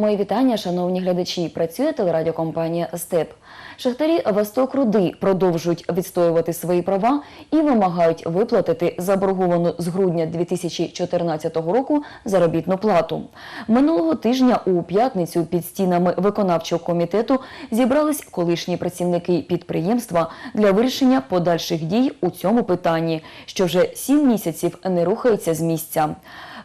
Мої вітання, шановні глядачі. Працює телерадіокомпанія Степ. Шахтарі Восток Руди продовжують відстоювати свої права і вимагають виплатити заборговану з грудня 2014 року заробітну плату. Минулого тижня у п'ятницю під стінами виконавчого комітету зібрались колишні працівники підприємства для вирішення подальших дій у цьому питанні, що вже сім місяців не рухається з місця.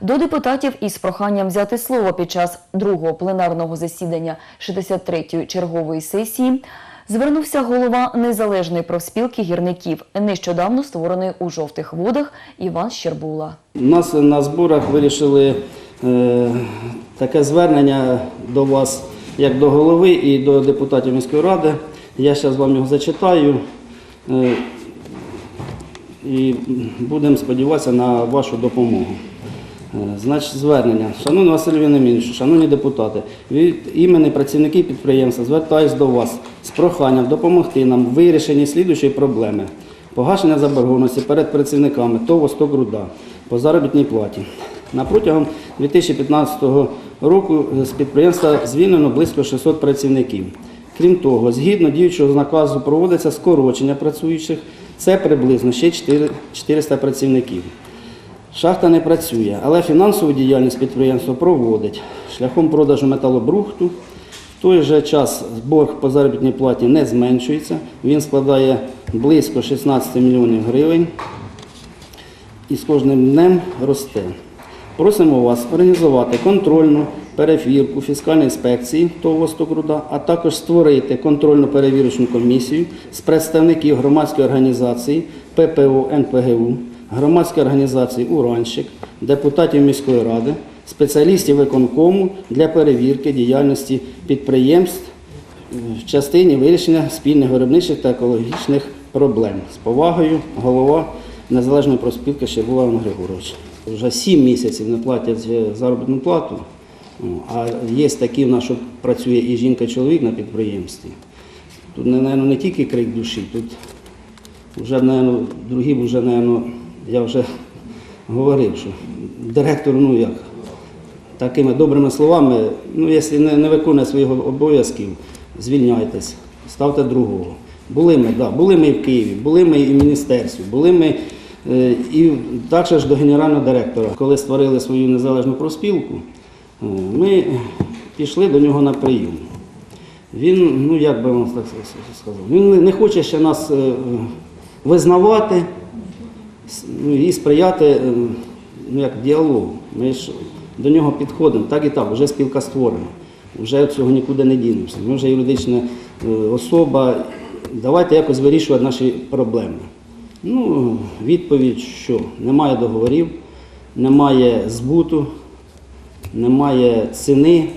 До депутатів із проханням взяти слово під час другого пленарного засідання 63-ї чергової сесії звернувся голова незалежної профспілки гірників, нещодавно створеної у жовтих водах Іван Щербула. У нас на зборах вирішили е, таке звернення до вас, як до голови і до депутатів міської ради. Я зараз вам його зачитаю е, і будемо сподіватися на вашу допомогу. Е, Значить, звернення. Шановний Василь Віномінович, шановні депутати, від імені працівників підприємства звертаюсь до вас з проханням допомогти нам в вирішенні слідуючої проблеми. Погашення заборгованості перед працівниками ТОВ «Восток Руда» по заробітній платі. На протягом 2015 року з підприємства звільнено близько 600 працівників. Крім того, згідно діючого наказу проводиться скорочення працюючих, це приблизно ще 400 працівників. Шахта не працює, але фінансову діяльність підприємство проводить шляхом продажу металобрухту. В той же час борг по заробітній платі не зменшується. Він складає близько 16 мільйонів гривень і з кожним днем росте. Просимо вас організувати контрольну перевірку фіскальної інспекції ТОВ «Востокруда», а також створити контрольну перевірочну комісію з представників громадської організації ППО НПГУ, громадської організації Уранщик, депутатів міської ради, спеціалістів виконкому для перевірки діяльності підприємств в частині вирішення спільних виробничих та екологічних проблем. З повагою, голова Незалежної профспілки Щербула Іван Григорович. Вже сім місяців не платять е, заробітну плату, а є такі в нас, що працює і жінка, і чоловік на підприємстві. Тут, мабуть, не тільки крик душі, тут вже, мабуть, другі, вже, мабуть, я вже говорив, що директор, ну як, такими добрими словами, ну, якщо не, не виконує своїх обов'язків, звільняйтесь, ставте другого. Були ми, да, були ми і в Києві, були ми і в міністерстві, були ми е, і також до генерального директора. Коли створили свою незалежну профспілку, е, ми пішли до нього на прийом. Він, ну як би вам так сказав, він не- хоче ще нас е, визнавати і сприяти е, ну, як діалогу. Ми ж до нього підходимо, так і так, вже спілка створена. Вже цього нікуди не дінемося. Ми вже юридична е, особа. Давайте якось вирішувати наші проблеми. Ну, відповідь, що немає договорів, немає збуту, немає ціни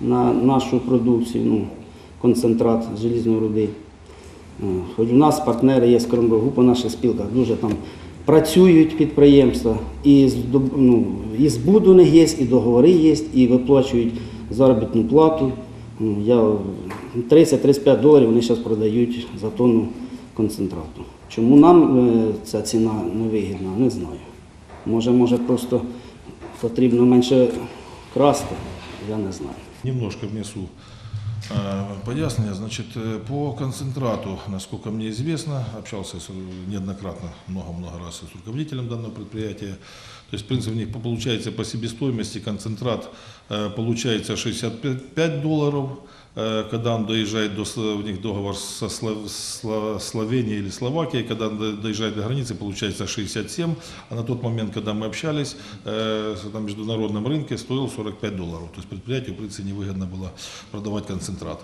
на нашу продукцію, ну, концентрат желізної руди. Е, Хоч у нас партнери є з Кромбогу по наших спілках, дуже там працюють підприємства, і, ну, і збуд є, і договори є, і виплачують заробітну плату. Ну, Я 30-35 доларів вони зараз продають за тонну концентрату. Чому нам е, ця ціна не вигідна, не знаю. Може, може просто потрібно менше красти, я не знаю. Немножко внесу э, пояснения. Значит, э, по концентрату, насколько мне известно, общался с, э, неоднократно, много-много раз с руководителем данного предприятия. То есть, в принципе, у них по- получается по себестоимости концентрат э, получается 65 долларов, э, когда он доезжает до, Сл- у них договор со Слов- Сло- Словенией или Словакией, когда он до- доезжает до границы, получается 67, а на тот момент, когда мы общались, э, на международном рынке стоил 45 долларов. То есть предприятию, в принципе, невыгодно было продавать концентрат.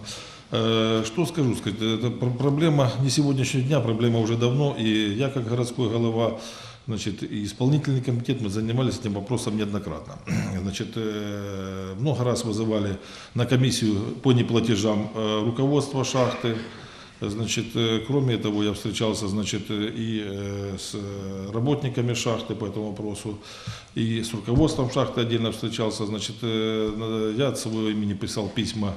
Э, Что скажу, сказать, это пр- проблема не сегодняшнего дня, проблема уже давно, и я как городской голова Значит, и исполнительный комитет, мы занимались этим вопросом неоднократно. Значит, э, много раз вызывали на комиссию по неплатежам э, руководство шахты. Значит, э, кроме того, я встречался, значит, э, и э, с э, работниками шахты по этому вопросу, и с руководством шахты отдельно встречался. Значит, э, на- я от своего имени писал письма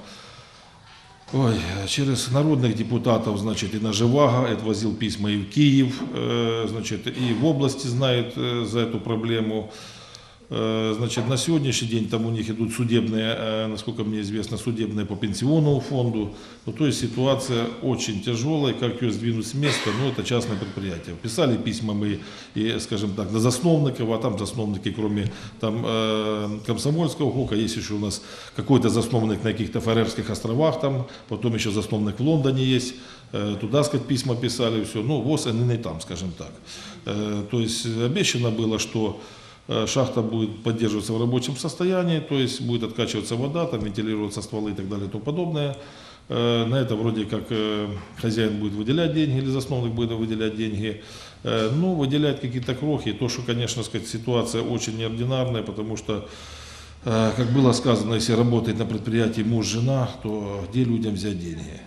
Ой, через народных депутатов, значит, и на Живаго отвозил письма и в Киев, э, значит, и в области знают э, за эту проблему. Э, Значит, на сегодняшний день там у них идут судебные, э, насколько мне известно, судебные по пенсионному фонду. Ну, то есть ситуация очень тяжелая, как ее сдвинуть с места, ну, это частное предприятие. Писали письма мы, и, скажем так, на засновников, а там засновники, кроме там э, Комсомольского ХОКа, есть еще у нас какой-то засновник на каких-то Фарерских островах, там, потом еще засновник в Лондоне есть, Э, туда, сказать, письма писали, все, ну, ВОЗ, они не там, скажем так. Э, То есть обещано было, что э, шахта будет поддерживаться в рабочем состоянии, то есть будет откачиваться вода, там вентилироваться стволы и так далее и тому подобное. Э, На это вроде как э, хозяин будет выделять деньги или засновник будет выделять деньги. Э, Ну, выделять какие-то крохи, то, что, конечно, сказать, ситуация очень неординарная, потому что Э, Как было сказано, если работает на предприятии муж, жена, то где людям взять деньги?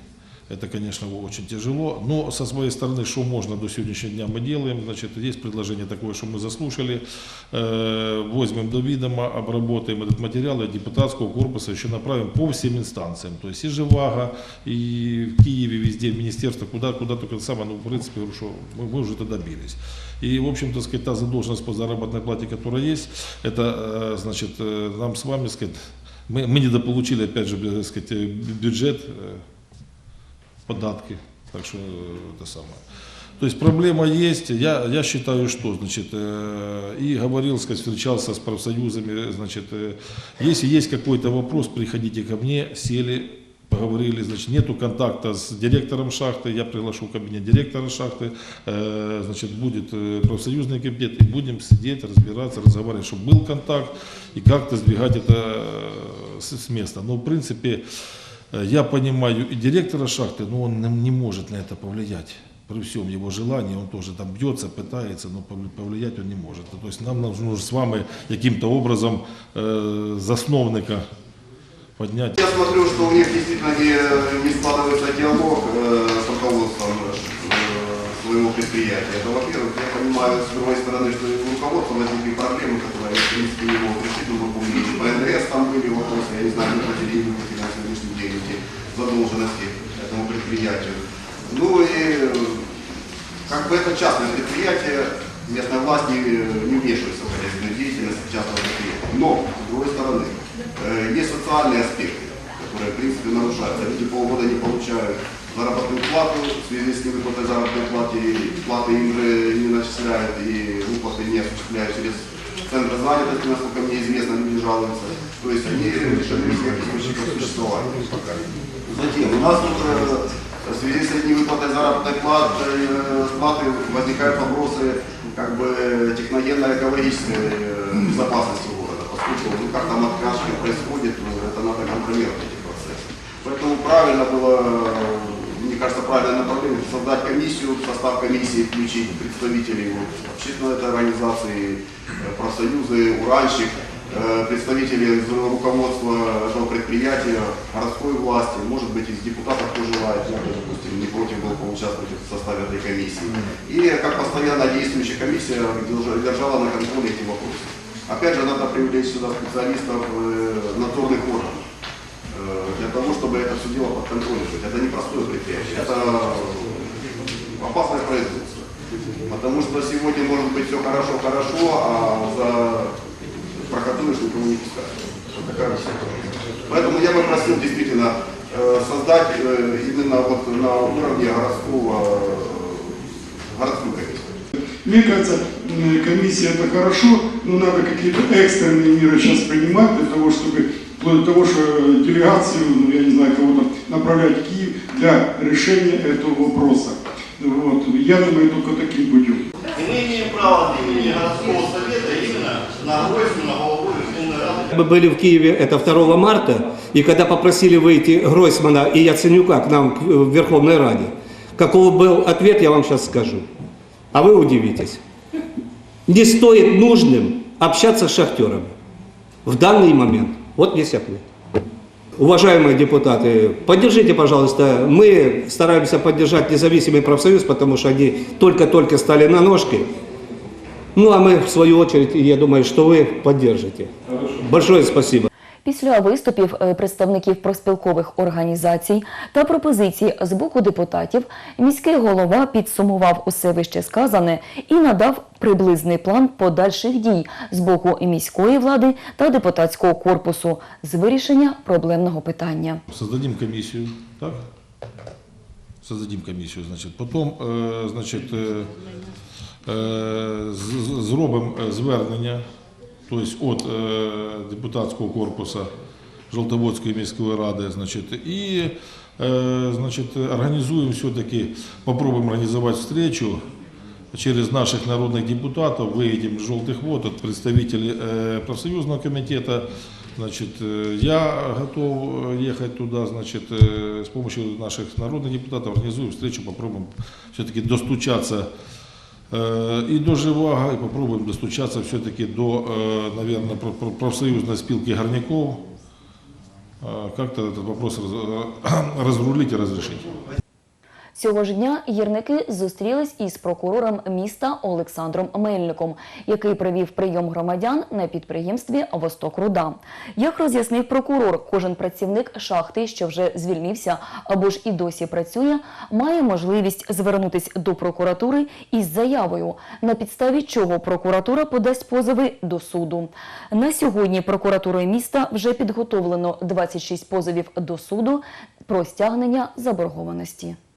Это, конечно, очень тяжело. Но со своей стороны, что можно до сегодняшнего дня мы делаем. Значит, есть предложение такое, что мы заслушали. Э, Возьмем до видома, обработаем этот материал и депутатского корпуса еще направим по всем инстанциям. То есть и Живаго, и в Киеве, везде, в министерство, куда, куда только самое, ну, в принципе, говорю, что мы, мы уже это добились. И, в общем-то, сказать, та задолженность по заработной плате, которая есть, это, э, значит, э, нам с вами, сказать, мы, мы недополучили, опять же, э, сказать, э, бюджет, э, податки, так что э, это самое. То есть проблема есть. Я, я считаю, что, значит, э, и говорил, сказать, встречался с профсоюзами, значит, э, если есть какой-то вопрос, приходите ко мне, сели, поговорили, значит, нету контакта с директором шахты, я приглашу в кабинет директора шахты, э, значит, будет э, профсоюзный комитет, и будем сидеть, разбираться, разговаривать, чтобы был контакт, и как-то сдвигать это э, с, с места. Но, в принципе, Э, Я понимаю и директора шахты, но он не- может на это повлиять. При всем его желании, он тоже там бьется, пытается, но повли- повлиять он не может. То есть нам нужно с вами каким-то образом э, засновника поднять. Я смотрю, что у них действительно не, не складывается диалог э, с руководством э, своего предприятия. Это, во-первых, я понимаю, с другой стороны, что у руководства возникли проблемы, которые, в принципе, могут решить, но вы помните, по НДС там были вопросы, я не знаю, не день эти задолженности этому предприятию. Ну и э, как бы это частное предприятие, местная власть не, не вмешивается в хозяйственную деятельность частного предприятия. Но, с другой стороны, э, есть социальные аспекты, которые, в принципе, нарушаются. Люди полгода не получают заработную плату, в связи с невыплатой заработной платы, платы им же не начисляют и выплаты не осуществляют через центры занятости, насколько мне известно, люди жалуются. То есть они лишены всех источников существования. Затем у нас тут э, в связи с невыплатой заработной платы, э, платы возникают вопросы как бы техногенно-экологической э, безопасности города, поскольку ну, как там откачка происходит, ну, это надо контролировать эти процессы. Поэтому правильно было, э, мне кажется, правильное направление создать комиссию, состав комиссии включить представителей вот, общественной этой организации, э, профсоюзы, уранщик, э, представители руководства этого предприятия, городской власти, может быть, из депутатов, кто желает, я допустим, не против был поучаствовать в составе этой комиссии. И как постоянно действующая комиссия держа- держала на контроле эти вопросы. Опять же, надо привлечь сюда специалистов э, надзорных органов э, для того, чтобы это все дело под контролем быть. Это не простое предприятие, это опасное производство. Потому что сегодня может быть все хорошо-хорошо, а за прокатуешь никого не пускают. Вот. Поэтому я бы просил действительно э, создать э, именно вот на уровне городского, э, комиссию. Мне кажется, комиссия это хорошо, но надо какие-то экстренные меры сейчас принимать для того, чтобы вплоть до того, что делегацию, ну, я не знаю, кого-то направлять в Киев для решения этого вопроса. Вот. Я думаю, только таким путем. И мы имеем право от имени городского совета именно на Гройску, на голову Верховной Рады Мы были в Киеве, это 2 марта, и когда попросили выйти Гройсмана и Яценюка к нам к- в Верховной Раде, каков был ответ, я вам сейчас скажу. А вы удивитесь. Не стоит нужным общаться с шахтерами в данный момент. Вот весь ответ. Уважаемые депутаты, поддержите, пожалуйста, мы стараемся поддержать независимый профсоюз, потому что они только-только стали на ножки. Ну а мы, в свою очередь, я думаю, что вы поддержите. Большое спасибо. Після виступів е, представників проспілкових організацій та пропозицій з боку депутатів міський голова підсумував усе вище сказане і надав приблизний план подальших дій з боку міської влади та депутатського корпусу з вирішення проблемного питання. Создадим комиссию, так? Создадим комиссию, значит. Потом, е, значить, е, зробимо е, звернення, тобто від е, депутатського корпусу Жолтоводської міської ради, значить, і е, значить, організуємо все-таки, попробуем организовать встречу через наших народных депутатов, выедем с желтых вод от представителей э, профсоюзного комитета. Значит, э, я готов э, ехать туда, значит, э, с помощью наших народных депутатов организуем встречу, попробуем все-таки достучаться э, и до Живаго, и попробуем достучаться все-таки до, наверное, профсоюзной спилки горняков. Э, Как-то этот вопрос раз- разрулить и разрешить. Цього ж дня гірники зустрілись із прокурором міста Олександром Мельником, який провів прийом громадян на підприємстві Восток Руда. Як роз'яснив прокурор, кожен працівник шахти, що вже звільнився або ж і досі працює, має можливість звернутися до прокуратури із заявою, на підставі чого прокуратура подасть позови до суду. На сьогодні прокуратурою міста вже підготовлено 26 позовів до суду про стягнення заборгованості.